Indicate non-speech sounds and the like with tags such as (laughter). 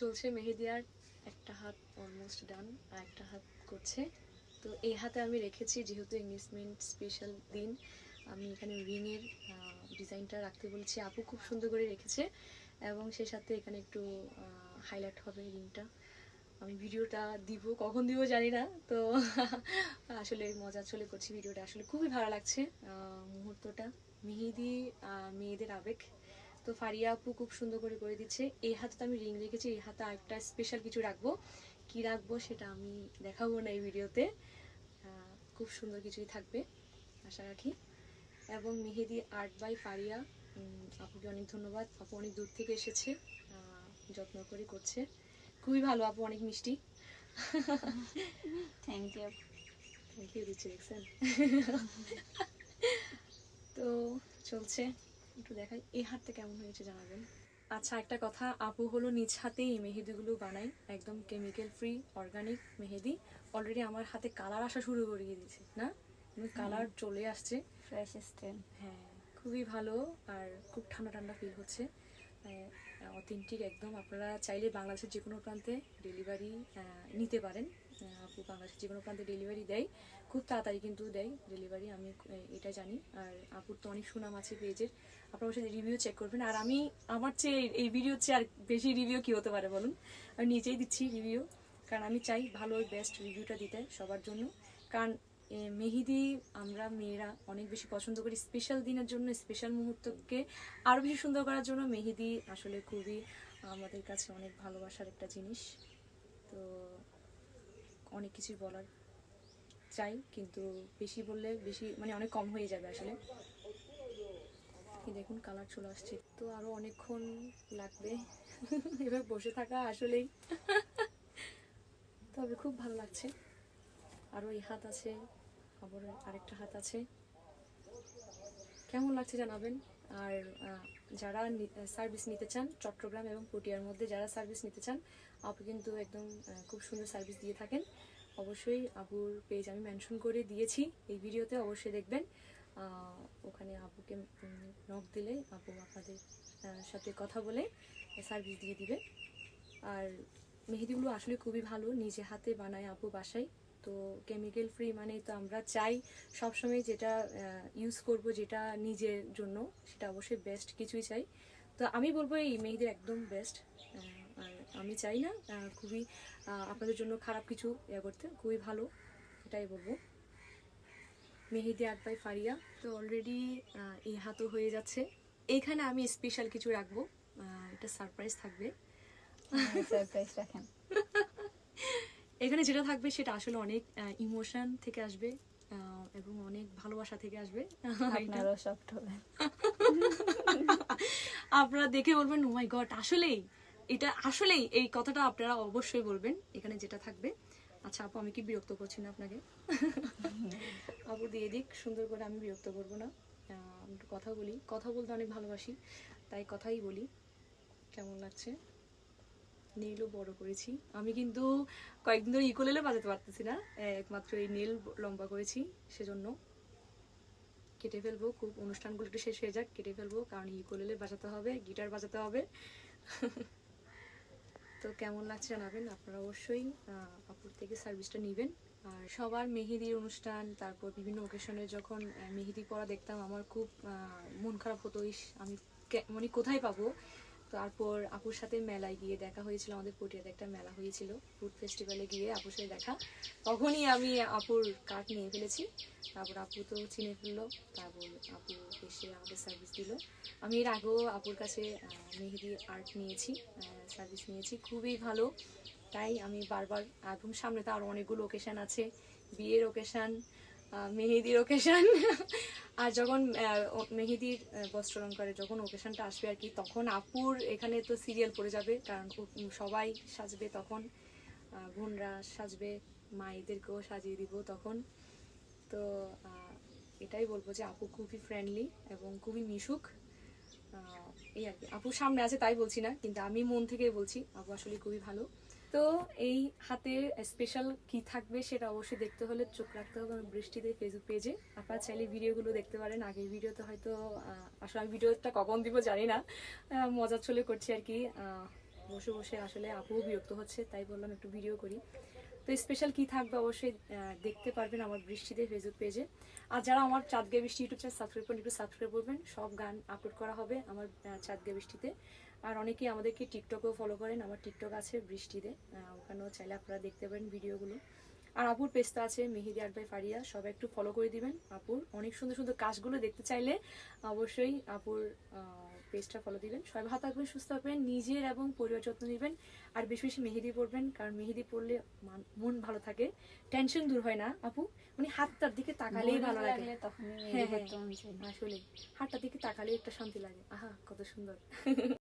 চলছে মেহেদি একটা হাত অলমোস্ট ডান আর একটা হাত করছে। তো এই হাতে আমি রেখেছি, যেহেতু এঙ্গেজমেন্ট স্পেশাল দিন, আমি এখানে রিংয়ের ডিজাইনটা রাখতে বলেছি। আপু খুব সুন্দর করে রেখেছে, এবং সেই সাথে এখানে একটু হাইলাইট হবে রিংটা আমি ভিডিওটা দিব, কখন দিব জানি না, তো (laughs) আসলে মজা চলে করছি ভিডিওটা। আসলে খুবই ভালো লাগছে মুহূর্তটা। মেহেদি মেয়েদের আবেগ তো ফারিয়া আপু খুব সুন্দর করে করে দিচ্ছে। এই হাতে তো আমি রিং রেখেছি এই হাতে আরেকটা স্পেশাল কিছু রাখব। কি রাখব সেটা আমি দেখাবো না এই ভিডিওতে। খুব সুন্দর কিছুই থাকবে আশা রাখি। এবং মেহেদি আর্ট বাই ফারিয়া। আপুকে অনেক ধন্যবাদ। আপু অনেক দূর থেকে এসেছে। যত্ন করে করছে। খুবই ভালো আপু অনেক মিষ্টি। থ্যাংক ইউ থ্যাংক ইউ দিচ্ছি দেখছেন। তো চলছে। একটু দেখাই এই হাতটা কেমন হয়েছে জানাবেন? আচ্ছা একটা কথা আপু হলো নিজ হাতেই এই মেহেদিগুলো বানাই একদম কেমিক্যাল ফ্রি অর্গানিক মেহেদি। অলরেডি আমার হাতে কালার আসা শুরু করিয়ে দিয়েছে না? কালার চলে আসছে। ফ্রেশ স্টেন হ্যাঁ খুবই ভালো আর খুব ঠান্ডা ঠান্ডা ফিল হচ্ছে। অথেন্টিক একদম। আপনারা চাইলে বাংলাদেশের যে কোনো প্রান্তে ডেলিভারি নিতে পারেন। বাংলাদেশের যে কোনো প্রান্তে ডেলিভারি দেয়। খুব তাড়াতাড়ি কিন্তু দেয় ডেলিভারি আমি এটা জানি। আর আপুর তো অনেক সুনাম আছে পেজের। আপনার অবশ্যই রিভিউ চেক করবেন। আর আমি, আমার চেয়ে এই ভিডিওর চেয়ে আর বেশি রিভিউ কী হতে পারে বলুন? আমি নিজেই দিচ্ছি রিভিউ কারণ আমি চাই ভালো বেস্ট রিভিউটা দিতে সবার জন্য। কারণ মেহেদি আমরা মেয়েরা অনেক বেশি পছন্দ করি। স্পেশাল দিনের জন্য স্পেশাল মুহূর্তকে আরও বেশি সুন্দর করার জন্য মেহেদি আসলে খুবই আমাদের কাছে অনেক ভালোবাসার একটা জিনিস। তো অনেক কিছুই বলার চাই, কিন্তু বেশি বললে বেশি মানে অনেক কম হয়ে যাবে আসলে। দেখুন কালার চলে আসছে। তো আরও অনেকক্ষণ লাগবে। এবার বসে থাকা আসলেই। তবে খুব ভালো লাগছে। আরও এই হাত আছে। আবার আরেকটা হাত আছে। কেমন লাগছে জানাবেন? আর যারা সার্ভিস নিতে চান চট্টগ্রাম এবং পটিয়ার মধ্যে যারা সার্ভিস নিতে চান, আপু কিন্তু একদম খুব সুন্দর সার্ভিস দিয়ে থাকেন। অবশ্যই আপুর পেজ আমি মেনশন করে দিয়েছি, এই ভিডিওতে অবশ্যই দেখবেন। ওখানে আপুকে নখ দিলে আপু আপনাদের সাথে কথা বলে সার্ভিস দিয়ে দিবে। আর মেহেদিগুলো আসলে খুবই ভালো, নিজে হাতে বানায় আপু বাসায়। তো কেমিক্যাল ফ্রি মানে তো আমরা চাই সবসময় যেটা ইউজ করব যেটা নিজের জন্য সেটা অবশ্যই বেস্ট কিছুই চাই। তো আমি বলব এই মেহেদির একদম বেস্ট আর আমি চাই না খুবই আপনাদের জন্য খারাপ কিছু ইয়ে করতে খুবই ভালো এটাই বলব। মেহেদি আর্ট বাই ফারিয়া তো অলরেডি এই হাতও হয়ে যাচ্ছে। এইখানে আমি স্পেশাল কিছু রাখব এটা সারপ্রাইজ থাকবে। সারপ্রাইজ রাখেন। (laughs) এখানে যেটা থাকবে সেটা আসলে অনেক ইমোশন থেকে আসবে এবং অনেক ভালোবাসা থেকে আসবে। এটা- সফট হবে। (laughs) আপনারা দেখে বলবেন ও মাই গড আসলেই এটা আসলেই এই কথাটা আপনারা অবশ্যই বলবেন এখানে যেটা থাকবে। আচ্ছা আপু আমি কি বিরক্ত করছি না আপনাকে? (laughs) আপু দিয়ে দিক সুন্দর করে আমি বিরক্ত করব না। আমি একটু কথা বলি। কথা বলতে অনেক ভালোবাসি তাই কথাই বলি। কেমন লাগছে? নীলও বড় করেছি। আমি কিন্তু কয়েকদিন ধরে ইকোলেলে বাজাতে পারতেছি না। একমাত্র এই নেল লম্বা করেছি, সেজন্য কেটে ফেলব। খুব অনুষ্ঠানগুলো একটু শেষ হয়ে যাক, কেটে ফেলব, কারণ ইকোলেলে বাজাতে হবে, গিটার বাজাতে হবে। (laughs) তো কেমন লাগছে জানাবেন? আপনারা অবশ্যই আপুর থেকে সার্ভিসটা নেবেন। আর সবার মেহেদির অনুষ্ঠান, তারপর বিভিন্ন ওকেশনে যখন মেহেদি পরা দেখতাম, আমার খুব মন খারাপ হতো, ইস, আমি মানে কোথায় পাবো? তারপর আপুর সাথে মেলায় গিয়ে দেখা হয়েছিল, আমাদের পটিয়াতে একটা মেলা হয়েছিল ফুড ফেস্টিভ্যালে গিয়ে আপুর সাথে দেখা। তখনই আমি আপুর কার্ড নিয়ে ফেলেছি, তারপর আপু তো চিনে ফেলল, তারপর আপু এসে আমাদের সার্ভিস দিল। আমি এর আগেও আপুর কাছে মেহেদি আর্ট নিয়েছি সার্ভিস নিয়েছি, খুবই ভালো। তাই আমি বারবার এখন সামনে তো আরও অনেকগুলো ওকেশান আছে, বিয়ের ওকেশান মেহেদির ওকেশান আর যখন মেহেদির বস্ত্র বস্ত্রালঙ্কারে যখন ওকেশনটা আসবে আর কি, তখন আপুর এখানে তো সিরিয়াল পড়ে যাবে, কারণ সবাই সাজবে তখন। বোনরা সাজবে, মায়েদেরকেও সাজিয়ে দিব তখন। তো এটাই বলব যে আপু খুবই ফ্রেন্ডলি এবং খুবই মিশুক। এই আর কি। আপু সামনে আছে তাই বলছি না, কিন্তু আমি মন থেকে বলছি, আপু আসলে খুবই ভালো। তো এই হাতে স্পেশাল কি থাকবে সেটা অবশ্যই দেখতে হলে চোখ রাখতে হবে আমার বৃষ্টিতে ফেসবুক পেজে আপনারা চাইলে ভিডিওগুলো দেখতে পারেন। আগের ভিডিওতে হয়তো আসলে আমি ভিডিওটা কখন দিব জানি না। মজা চলে করছি আর কি। বসে বসে আসলে আপুও বিরক্ত হচ্ছে, তাই বললাম একটু ভিডিও করি। তো স্পেশাল কি থাকবে অবশ্যই দেখতে পারবেন আমার বৃষ্টিতে ফেসবুক পেজে আর যারা আমার চাঁদগে বৃষ্টি ইউটিউব চ্যানেল সাবস্ক্রাইব করেন, একটু সাবস্ক্রাইব করবেন। সব গান আপলোড করা হবে আমার চাঁদগে বৃষ্টিতে। আর অনেকেই আমাদেরকে টিকটকেও ফলো করেন, আমার টিকটক আছে বৃষ্টিতে। ওখানেও চাইলে আপনারা দেখতে পারেন ভিডিওগুলো আর আপুর পেস্তা আছে, মেহেদি বাই ফারিয়া। সবাই একটু ফলো করে দিবেন, আপুর। অনেক সুন্দর সুন্দর কাজগুলো দেখতে চাইলে অবশ্যই আপুর পেজটা ফলো দিবেন। সবাই ভালো থাকবেন সুস্থ থাকবেন নিজের এবং পরিবার যত্ন নেবেন। আর বেশি বেশি মেহেদি পরবেন কারণ মেহেদি পরলে মন ভালো থাকে। টেনশন দূর হয় না আপু। মানে হাতটার দিকে তাকালেই ভালো লাগে। তখন হ্যাঁ, চায়। আসলে হাতটার দিকে তাকালেই একটা শান্তি লাগে। আহা কত সুন্দর। (laughs)